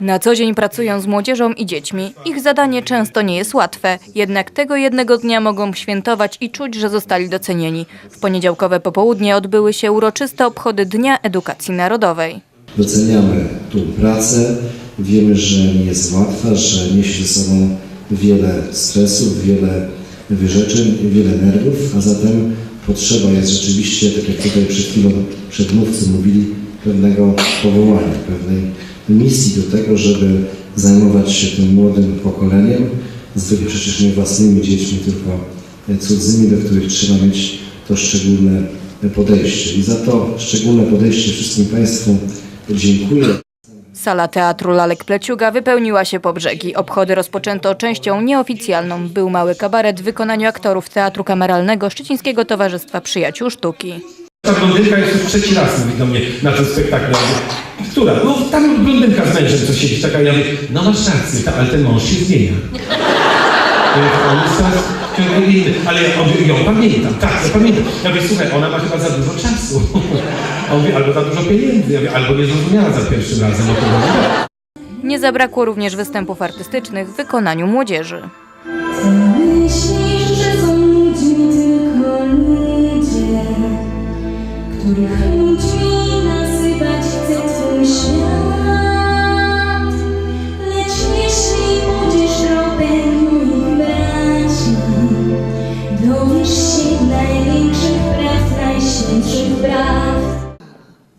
Na co dzień pracują z młodzieżą i dziećmi. Ich zadanie często nie jest łatwe, jednak tego jednego dnia mogą świętować i czuć, że zostali docenieni. W poniedziałkowe popołudnie odbyły się uroczyste obchody Dnia Edukacji Narodowej. Doceniamy tą pracę, wiemy, że nie jest łatwa, że niesie ze sobą wiele stresów, wiele wyrzeczeń, wiele nerwów, a zatem potrzeba jest rzeczywiście, tak jak tutaj przed chwilą przedmówcy mówili, pewnego powołania, pewnej misji do tego, żeby zajmować się tym młodym pokoleniem, zwykle przecież nie własnymi dziećmi, tylko cudzymi, do których trzeba mieć to szczególne podejście. I za to szczególne podejście wszystkim Państwu dziękuję. Sala Teatru Lalek Pleciuga wypełniła się po brzegi. Obchody rozpoczęto częścią nieoficjalną. Był mały kabaret w wykonaniu aktorów Teatru Kameralnego Szczecińskiego Towarzystwa Przyjaciół Sztuki. Ta blondynka jest już trzeci raz mówi do mnie na tym spektaklu. Która? No tam blondynka z mężem co siedzi taka. Ja mówię, no masz rację, ta, ale ten mąż się zmienia. On ciągle inny. Ale ja mówię, ją pamiętam, tak, ja pamiętam. Ja mówię, słuchaj, ona ma chyba za dużo czasu. On mówi, albo za dużo pieniędzy. Ja mówię, albo nie zrozumiała za pierwszym razem. Mówię, Nie zabrakło również występów artystycznych w wykonaniu młodzieży. Myślisz, że są ludźmi tylko ludzie, których ludźmi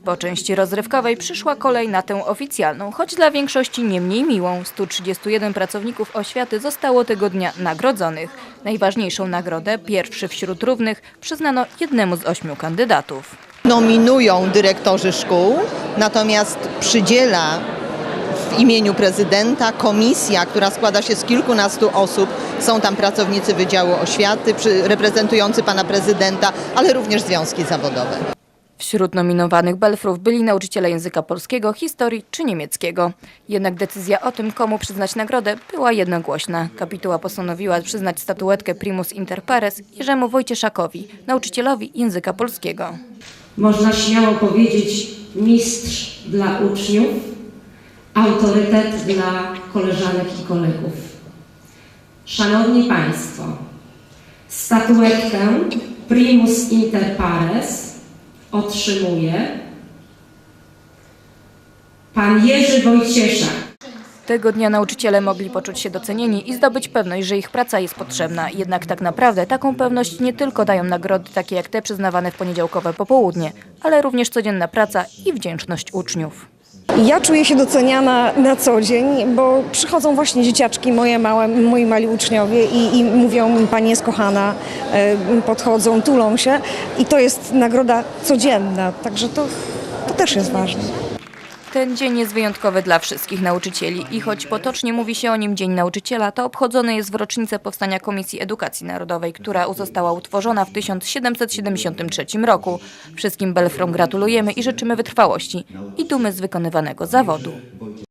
Po części rozrywkowej przyszła kolej na tę oficjalną, choć dla większości nie mniej miłą. 131 pracowników oświaty zostało tego dnia nagrodzonych. Najważniejszą nagrodę, pierwszy wśród równych, przyznano jednemu z ośmiu kandydatów. nominują dyrektorzy szkół, natomiast przydziela w imieniu prezydenta komisja, która składa się z kilkunastu osób. Są tam pracownicy Wydziału Oświaty, reprezentujący pana prezydenta, ale również związki zawodowe. Wśród nominowanych belfrów byli nauczyciele języka polskiego, historii czy niemieckiego. Jednak decyzja o tym, komu przyznać nagrodę, była jednogłośna. Kapituła postanowiła przyznać statuetkę Primus Inter Pares Jerzemu Wojcieszakowi, nauczycielowi języka polskiego. można śmiało powiedzieć, mistrz dla uczniów, autorytet dla koleżanek i kolegów. Szanowni Państwo, statuetkę Primus Inter Pares otrzymuje pan Jerzy Wojcieszak. Tego dnia nauczyciele mogli poczuć się docenieni i zdobyć pewność, że ich praca jest potrzebna. Jednak tak naprawdę taką pewność nie tylko dają nagrody takie jak te przyznawane w poniedziałkowe popołudnie, ale również codzienna praca i wdzięczność uczniów. Ja czuję się doceniana na co dzień, bo przychodzą właśnie dzieciaczki, moje małe, moi mali uczniowie i, i mówią mi, pani jest kochana, e, podchodzą, tulą się i to jest nagroda codzienna, także to, to też jest ważne. Ten dzień jest wyjątkowy dla wszystkich nauczycieli i choć potocznie mówi się o nim Dzień Nauczyciela, to obchodzony jest w rocznicę powstania Komisji Edukacji Narodowej, która została utworzona w 1773 roku. Wszystkim belfrom gratulujemy i życzymy wytrwałości i dumy z wykonywanego zawodu.